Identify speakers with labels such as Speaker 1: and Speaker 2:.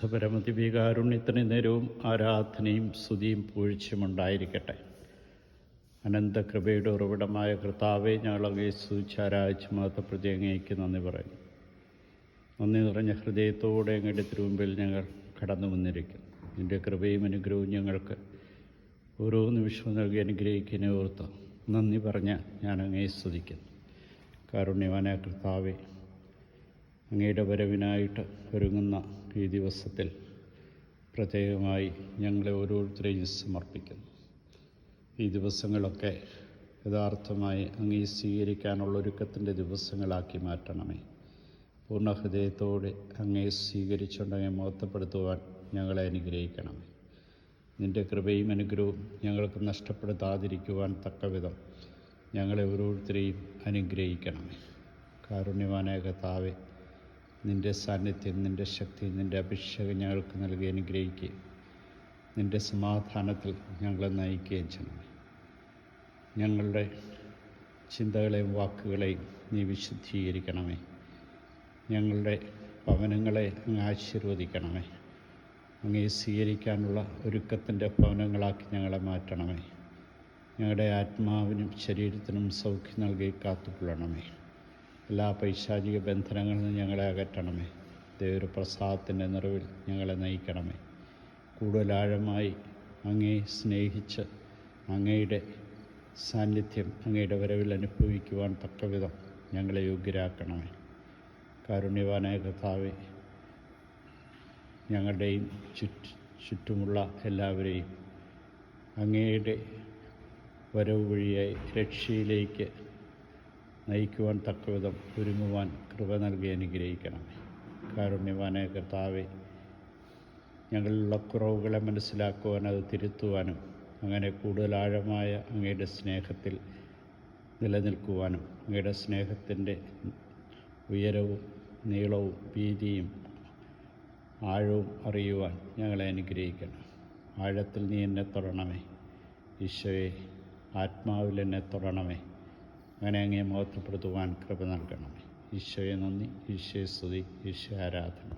Speaker 1: പരിശുദ്ധ പരമദിവികാരുണ്യത്തിന് നേരവും ആരാധനയും സ്തുതിയും പൂഴ്ചയും ഉണ്ടായിരിക്കട്ടെ. അനന്തകൃപയുടെ ഉറവിടമായ കർത്താവെ ഞങ്ങളെ സൂചാരാഴ്ച മാത്രപ്രതി അങ്ങേക്ക് നന്ദി പറയും നന്ദി നിറഞ്ഞ ഹൃദയത്തോടെ അങ്ങയുടെ തിരുമുമ്പിൽ ഞങ്ങൾ കടന്നു വന്നിരിക്കുന്നു. നിന്റെ കൃപയും അനുഗ്രഹവും ഞങ്ങൾക്ക് ഓരോ നിമിഷവും നൽകി അനുഗ്രഹിക്കുന്ന ഓർത്ത് നന്ദി പറഞ്ഞ് ഞാൻ അങ്ങേ സ്തുതിക്കുന്നു. കാരുണ്യവാനായ കർത്താവെ അങ്ങയുടെ വരവിനായിട്ട് ഒരുങ്ങുന്ന ഈ ദിവസത്തിൽ പ്രത്യേകമായി ഞങ്ങളെ ഓരോരുത്തരെയും സമർപ്പിക്കുന്നു. ഈ ദിവസങ്ങളൊക്കെ യഥാർത്ഥമായി അങ്ങേ സ്വീകരിക്കാനുള്ള ഒരുക്കത്തിന്റെ ദിവസങ്ങളാക്കി മാറ്റണമേ. പൂർണ ഹൃദയത്തോടെ അങ്ങേ സ്വീകരിച്ചുകൊണ്ട് അങ്ങേ മഹത്വപ്പെടുത്തുവാൻ ഞങ്ങളെ അനുഗ്രഹിക്കണമേ. നിന്റെ കൃപയും അനുഗ്രഹവും ഞങ്ങൾക്ക് നഷ്ടപ്പെടുത്താതിരിക്കുവാൻ തക്കവിധം ഞങ്ങളെ ഓരോരുത്തരെയും അനുഗ്രഹിക്കണമേ. കാരുണ്യവാനായ കർത്താവെ നിന്റെ സാന്നിധ്യം നിന്റെ ശക്തി നിന്റെ അഭിഷേകം ഞങ്ങൾക്ക് നൽകി അനുഗ്രഹിക്കുകയും നിന്റെ സമാധാനത്തിൽ ഞങ്ങളെ നയിക്കുകയും ചെയ്യണം ഞങ്ങളുടെ ചിന്തകളെയും വാക്കുകളെയും നീ വിശുദ്ധീകരിക്കണമേ. ഞങ്ങളുടെ ഭവനങ്ങളെ അങ്ങ് ആശീർവദിക്കണമേ. അങ്ങേ സ്വീകരിക്കാനുള്ള ഒരുക്കത്തിന്റെ ഭവനങ്ങളാക്കി ഞങ്ങളെ മാറ്റണമേ. ഞങ്ങളുടെ ആത്മാവിനും ശരീരത്തിനും സൗഖ്യം നൽകി കാത്തുകൊള്ളണമേ. എല്ലാ പൈശാചിക ബന്ധനങ്ങളിൽ നിന്ന് ഞങ്ങളെ അകറ്റണമേ. ദൈവ പ്രസാദത്തിന്റെ നിറവിൽ ഞങ്ങളെ നയിക്കണമേ. കൂടുതൽ ആഴമായി അങ്ങേ സ്നേഹിച്ച് അങ്ങയുടെ സാന്നിധ്യം അങ്ങയുടെ വരവിൽ അനുഭവിക്കുവാൻ തക്കവിധം ഞങ്ങളെ യോഗ്യരാക്കണമേ. കാരുണ്യവാനായ കഥാവെ ഞങ്ങളുടെയും ചുറ്റ് ചുറ്റുമുള്ള എല്ലാവരെയും അങ്ങയുടെ വരവ് വഴിയായി രക്ഷയിലേക്ക് നയിക്കുവാൻ തക്കവിധം ഒരുങ്ങുവാൻ കൃപ നൽകി അനുഗ്രഹിക്കണമേ കാരുണ്യവാനെ കർത്താവെ ഞങ്ങളിലുള്ള കുറവുകളെ മനസ്സിലാക്കുവാൻ അത് തിരുത്തുവാനും അങ്ങനെ കൂടുതൽ ആഴമായ അങ്ങയുടെ സ്നേഹത്തിൽ നിലനിൽക്കുവാനും അങ്ങയുടെ സ്നേഹത്തിന്റെ ഉയരവും നീളവും വീതിയും ആഴവും അറിയുവാൻ ഞങ്ങളെ അനുഗ്രഹിക്കണം. ആഴത്തിൽ നീ എന്നെ തൊടണമേ. ഈശോയെ ആത്മാവിൽ എന്നെ തൊടണമേ. അങ്ങനെ അങ്ങേ മഹത്വപ്പെടുത്തുവാൻ കൃപ നൽകണമേ. ഈശോയെ നന്ദി. ഈശോയെ സ്തുതി. ഈശോ ആരാധന.